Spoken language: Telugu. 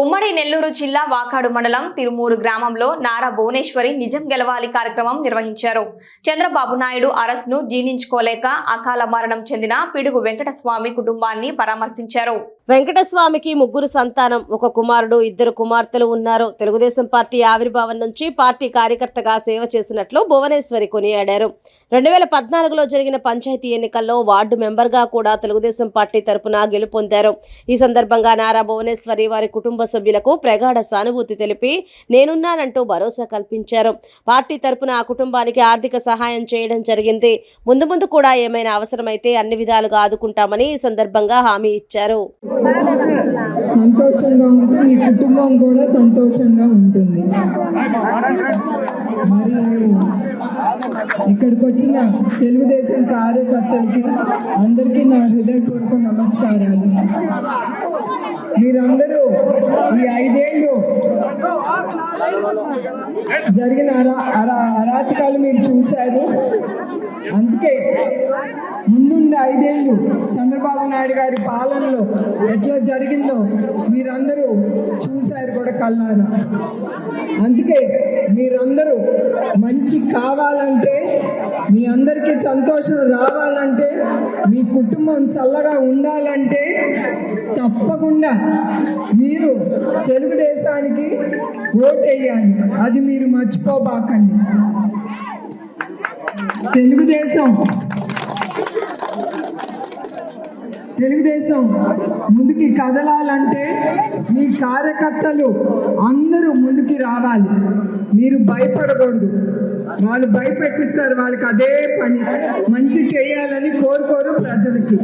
ఉమ్మడి నెల్లూరు జిల్లా వాకాడు మండలం తిరుమూరు గ్రామంలో నారా భువనేశ్వరి నిజం గెలవాలి కార్యక్రమం నిర్వహించారు. చంద్రబాబు నాయుడు అరెస్ట్ను జీర్ణించుకోలేక అకాల మరణం చెందిన పిడుగు వెంకటస్వామి కుటుంబాన్ని పరామర్శించారు. వెంకటస్వామికి ముగ్గురు సంతానం. ఒక కుమారుడు ఇద్దరు కుమార్తెలు ఉన్నారు. తెలుగుదేశం పార్టీ ఆవిర్భావం నుంచి పార్టీ కార్యకర్తగా సేవ చేసినట్లు భువనేశ్వరి కొనియాడారు. రెండు వేల పద్నాలుగులో జరిగిన పంచాయతీ ఎన్నికల్లో వార్డు మెంబర్గా కూడా తెలుగుదేశం పార్టీ తరపున గెలుపొందారు. ఈ సందర్భంగా నారా భువనేశ్వరి వారి కుటుంబ సభ్యులకు ప్రగాఢ సానుభూతి తెలిపి నేనున్నానంటూ భరోసా కల్పించారు. పార్టీ తరపున ఆ కుటుంబానికి ఆర్థిక సహాయం చేయడం జరిగింది. ముందు ముందు కూడా ఏమైనా అవసరమైతే అన్ని విధాలుగా ఆదుకుంటామని ఈ సందర్భంగా హామీ ఇచ్చారు. సంతోషంగా ఉంటే మీ కుటుంబం కూడా సంతోషంగా ఉంటుంది. మరి ఇక్కడికి వచ్చిన తెలుగుదేశం కార్యకర్తలకి అందరికీ నా హృదయపూర్వక నమస్కారాలు. మీరందరూ ఈ ఐదేళ్ళు జరిగిన అరా అరా అరాచకాలు మీరు చూశారు. అందుకే ముందుండే ఐదేళ్ళు చంద్రబాబు నాయుడు గారి పాలనలో ఎట్లా జరిగిందో మీరందరూ చూశారు కూడా కళ్ళారా? అందుకే మీరందరూ మంచి కావాలంటే మీ అందరికీ సంతోషం రావాలంటే మీ కుటుంబం చల్లగా ఉండాలంటే తప్పకుండా మీరు తెలుగుదేశానికి ఓటేయాలి. అది మీరు మర్చిపోబాకండి. తెలుగుదేశం. తెలుగుదేశం ముందుకి కదలాలంటే మీ కార్యకర్తలు అందరూ ముందుకి రావాలి. మీరు భయపడకూడదు. వాళ్ళు భయపెట్టిస్తారు వాళ్ళకి అదే పని. మంచి చేయాలని కోరుకోరు ప్రజలకి.